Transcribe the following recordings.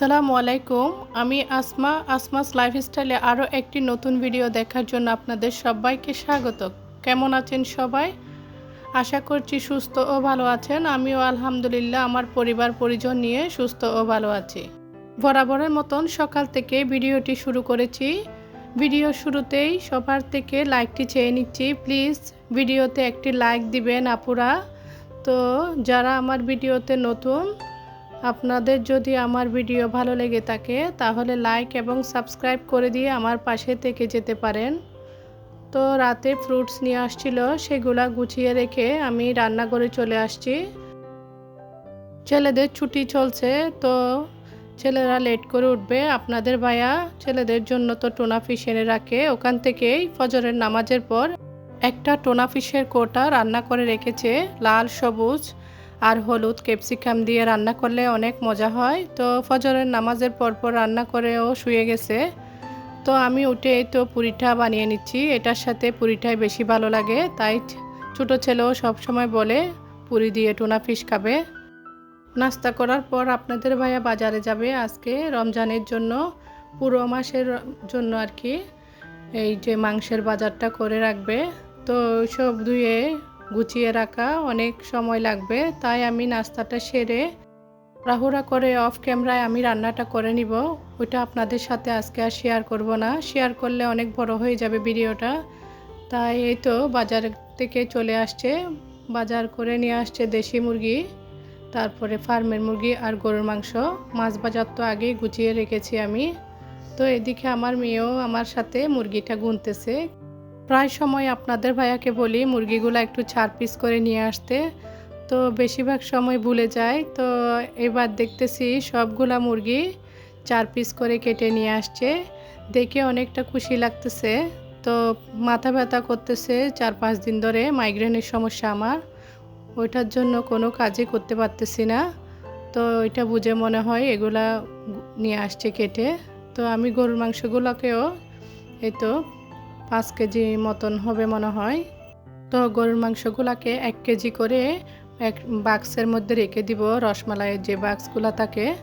আসসালামু আলাইকুম। আমি আসমা আসমাস লাইফস্টাইলে আরও একটি নতুন ভিডিও দেখার জন্য আপনাদের সবাইকে স্বাগত। কেমন আছেন সবাই? আশা করছি সুস্থ ও ভালো আছেন। আমিও আলহামদুলিল্লাহ, আমার পরিবার পরিজন নিয়ে সুস্থ ও ভালো আছি। বরাবরের মতন সকাল থেকে ভিডিওটি শুরু করেছি। ভিডিও শুরুতেই সবার থেকে লাইকটি চেয়ে নিচ্ছি। প্লিজ ভিডিওতে একটি লাইক দিবেন আপুরা। তো যারা আমার ভিডিওতে নতুন আপনাদের যদি আমার ভিডিও ভালো লেগে থাকে, তাহলে লাইক এবং সাবস্ক্রাইব করে দিয়ে আমার পাশে থেকে যেতে পারেন। তো রাতে ফ্রুটস নিয়ে আসছিল, সেগুলা গুছিয়ে রেখে আমি রান্নাঘরে চলে আসছি। ছেলেদের ছুটি চলছে, তো ছেলেরা লেট করে উঠবে। আপনাদের ভাইয়া ছেলেদের জন্য তো টোনা ফিশ এনে রাখে। ওখান থেকেই ফজরের নামাজের পর একটা টোনা ফিশের কোটা রান্না করে রেখেছে, লাল, সবুজ। আর হলুদ, ক্যাপসিকাম দিয়ে রান্না করলে অনেক মজা হয়। তো ফজরের নামাজের পরপর রান্না করেও শুয়ে গেছে। তো আমি উঠে তো পুরিটা বানিয়ে নিচ্ছি। এটার সাথে পুরিটাই বেশি ভালো লাগে। তাই ছোটো ছেলেও সবসময় বলে, পুরি দিয়ে টোনা ফিশ খাবে। নাস্তা করার পর আপনাদের ভাইয়া বাজারে যাবে আজকে রমজানের জন্য, পুরো মাসের জন্য আর কি। এই যে মাংসের বাজারটা করে রাখবে। তো সব ধুয়ে গুছিয়ে রাখা অনেক সময় লাগবে, তাই আমি নাস্তাটা সেরে রাহুরা করে অফ ক্যামেরায় আমি রান্নাটা করে নিব। ওইটা আপনাদের সাথে আজকে আর শেয়ার করব না। শেয়ার করলে অনেক বড় হয়ে যাবে ভিডিওটা তাই এই তো বাজার থেকে চলে আসছে। বাজার করে নিয়ে আসছে দেশি মুরগি, তারপরে ফার্মের মুরগি আর গরুর মাংস। মাছ বাজার তো আগেই গুছিয়ে রেখেছি আমি। তো এদিকে আমার মেয়েও আমার সাথে মুরগিটা গুনতেছে। প্রায় সময় আপনাদের ভাইয়াকে বলি, মুরগিগুলো একটু চার পিস করে নিয়ে আসতে। তো বেশিরভাগ সময় ভুলে যায়। তো এবার দেখতেছি সবগুলা মুরগি চার পিস করে কেটে নিয়ে আসছে। দেখে অনেকটা খুশি লাগতেছে। তো মাথা ব্যথা করতেছে চার পাঁচ দিন ধরে মাইগ্রেনের সমস্যা আমার। ওইটার জন্য কোনো কাজই করতে পারতেছি না। তো ওইটা বুঝে মনে হয় এগুলা নিয়ে আসছে কেটে। তো আমি গরুর মাংসগুলোকেও এই তো পাঁচ কেজি মতন হবে মনে হয়। তো গরুর মাংসগুলোকে এক কেজি করে এক বাক্সের মধ্যে রেখে দিব রসমালাইয়ের যে বাক্সগুলো থাকে।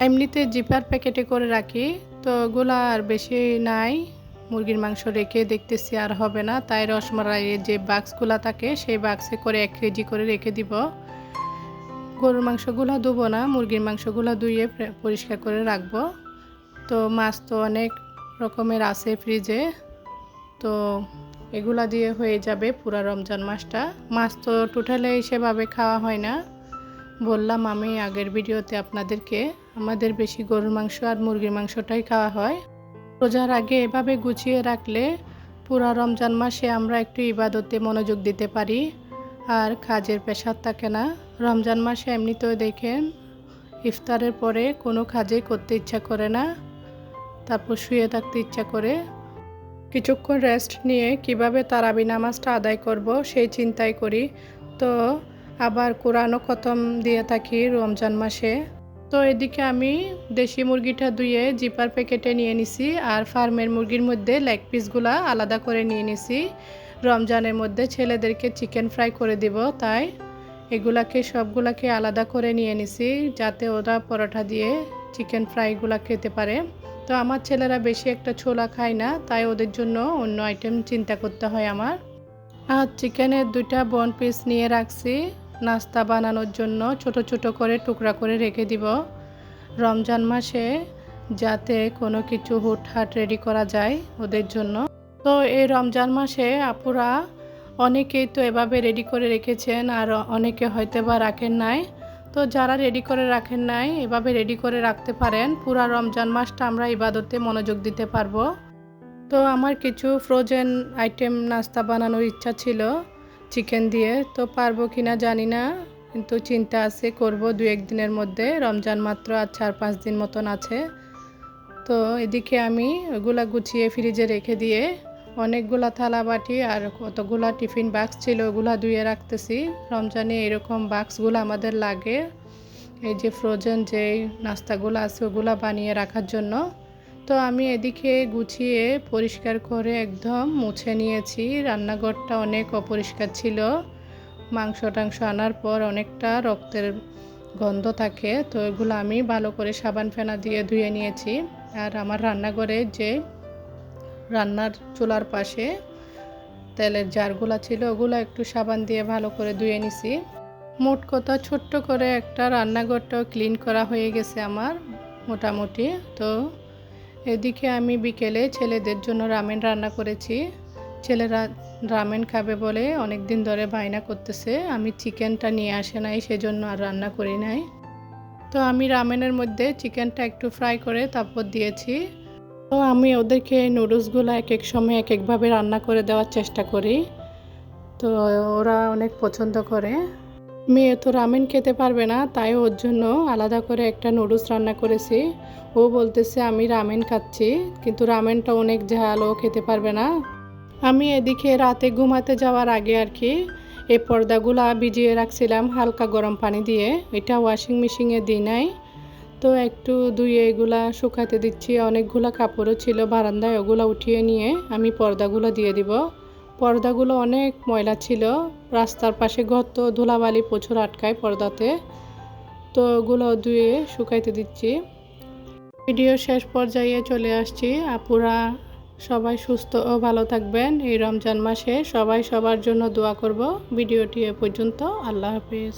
এমনিতে জিপার প্যাকেটে করে রাখি। তো ওগুলো আর বেশি নাই। মুরগির মাংস রেখে দেখতেছি আর হবে না। তাই রসমালাইয়ের যে বাক্সগুলো থাকে, সেই বাক্সে করে এক কেজি করে রেখে দিব। গরুর মাংসগুলো ধুবো না, মুরগির মাংসগুলো ধুয়ে পরিষ্কার করে রাখব। তো মাছ তো অনেক রকমের আছে ফ্রিজে। তো এগুলা দিয়ে হয়ে যাবে পুরা রমজান মাসটা। মাছ তো টোটালে সেভাবে খাওয়া হয় না। বললাম আমি আগের ভিডিওতে আপনাদেরকে, আমাদের বেশি গরুর মাংস আর মুরগির মাংসটাই খাওয়া হয়। রোজার আগে এভাবে গুছিয়ে রাখলে পুরা রমজান মাসে আমরা একটু ইবাদতে মনোযোগ দিতে পারি, আর কাজের পেশার থাকে না। রমজান মাসে এমনিতেও দেখেন, ইফতারের পরে কোনো কাজে করতে ইচ্ছা করে না, তারপর শুয়ে থাকতে ইচ্ছা করে। কিছুক্ষণ রেস্ট নিয়ে কীভাবে তারাবি নামাজটা আদায় করব সেই চিন্তাই করি। তো আবার কোরআনও খতম দিয়ে থাকি রমজান মাসে। তো এদিকে আমি দেশি মুরগিটা ধুয়ে জিপার প্যাকেটে নিয়ে নিছি আর ফার্মের মুরগির মধ্যে লেগ পিসগুলা আলাদা করে নিয়ে নিছি। রমজানের মধ্যে ছেলেদেরকে চিকেন ফ্রাই করে দিব তাই। এগুলাকে সবগুলাকে আলাদা করে নিয়ে নিছি যাতে ওরা পরোটা দিয়ে চিকেন ফ্রাইগুলা খেতে পারে। তো আমার ছেলেরা বেশি একটা ছোলা খায় না, তাই ওদের জন্য অন্য আইটেম চিন্তা করতে হয় আমার। আর চিকেনের দুইটা বন পিস নিয়ে রাখছি, নাস্তা বানানোর জন্য ছোট ছোট করে টুকরা করে রেখে দিব। রমজান মাসে যাতে কোনো কিছু হুটহাট রেডি করা যায় ওদের জন্য। তো এই রমজান মাসে আপুরা অনেকেই তো এভাবে রেডি করে রেখেছেন, আর অনেকে হয়তো বা রাখেন নাই। তো যারা রেডি করে রাখেন নাই, এভাবে রেডি করে রাখতে পারেন। পুরা রমজান মাসটা আমরা ইবাদতে মনোযোগ দিতে পারব। তো আমার কিছু ফ্রোজেন আইটেম নাস্তা বানানোর ইচ্ছা ছিল চিকেন দিয়ে। তো পারব কি না জানি না, কিন্তু চিন্তা আছে, করব দু একদিনের মধ্যে। রমজান মাত্র আর চার পাঁচ দিন মতন আছে। তো এদিকে আমি ওগুলা গুছিয়ে ফ্রিজে রেখে দিয়ে অনেকগুলা থালা বাটি আর কতগুলা টিফিন বাক্স ছিল, ওগুলা ধুয়ে রাখতেছি। রমজানে এরকম বাক্সগুলো আমাদের লাগে। এই যে ফ্রোজেন যে নাস্তাগুলো আছে, ওগুলা বানিয়ে রাখার জন্য। তো আমি এদিকে গুছিয়ে পরিষ্কার করে একদম মুছে নিয়েছি। রান্নাঘরটা অনেক অপরিষ্কার ছিল। মাংস টাংস আনার পর অনেকটা রক্তের গন্ধ থাকে। তো এগুলো আমি ভালো করে সাবান ফেনা দিয়ে ধুয়ে নিয়েছি। আর আমার রান্নাঘরে যে রান্নার চুলার পাশে তেলের জারগুলো ছিল, ওগুলো একটু সাবান দিয়ে ভালো করে ধুয়ে নিছি। মোট কথা ছোট্ট করে একটা রান্নাঘরটাও ক্লিন করা হয়ে গেছে আমার, মোটামুটি। তো এদিকে আমি বিকেলে ছেলেদের জন্য রামেন রান্না করেছি। ছেলেরা রামেন খাবে বলে অনেক দিন ধরে বায়না করতেছে, আমি চিকেনটা নিয়ে আসে নাই, সেজন্য আর রান্না করি নাই। তো আমি রামেনের মধ্যে চিকেনটা একটু ফ্রাই করে তারপর দিয়েছি। তো আমি ওদেরকে নুডলসগুলো এক এক সময় এক একভাবে রান্না করে দেওয়ার চেষ্টা করি। তো ওরা অনেক পছন্দ করে। মেয়ে তো রামেন খেতে পারবে না, তাই ওর জন্য আলাদা করে একটা নুডলস রান্না করেছি। ও বলতেছে, আমি রামেন খাচ্ছি, কিন্তু রামেনটা অনেক ঝাল, ও খেতে পারবে না। আমি এদিকে রাতে ঘুমাতে যাওয়ার আগে আর কি, এই পর্দাগুলা ভিজিয়ে রাখছিলাম হালকা গরম পানি দিয়ে। এটা ওয়াশিং মেশিনে দিই নাই। তো একটু ধুয়ে এগুলা শুকাতে দিচ্ছি। অনেকগুলা কাপড়ও ছিল বারান্দায়, ওগুলো উঠিয়ে নিয়ে আমি পর্দাগুলো দিয়ে দিব। পর্দাগুলো অনেক ময়লা ছিল। রাস্তার পাশে গর্ত, ধুলাবালি প্রচুর আটকায় পর্দাতে। তো ওগুলো ধুয়ে শুকাইতে দিচ্ছি। ভিডিও শেষ পর্যায়ে চলে আসছি। আপুরা সবাই সুস্থ ও ভালো থাকবেন। এই রমজান মাসে সবাই সবার জন্য দোয়া করব। ভিডিওটি এ পর্যন্ত। আল্লাহ হাফিজ।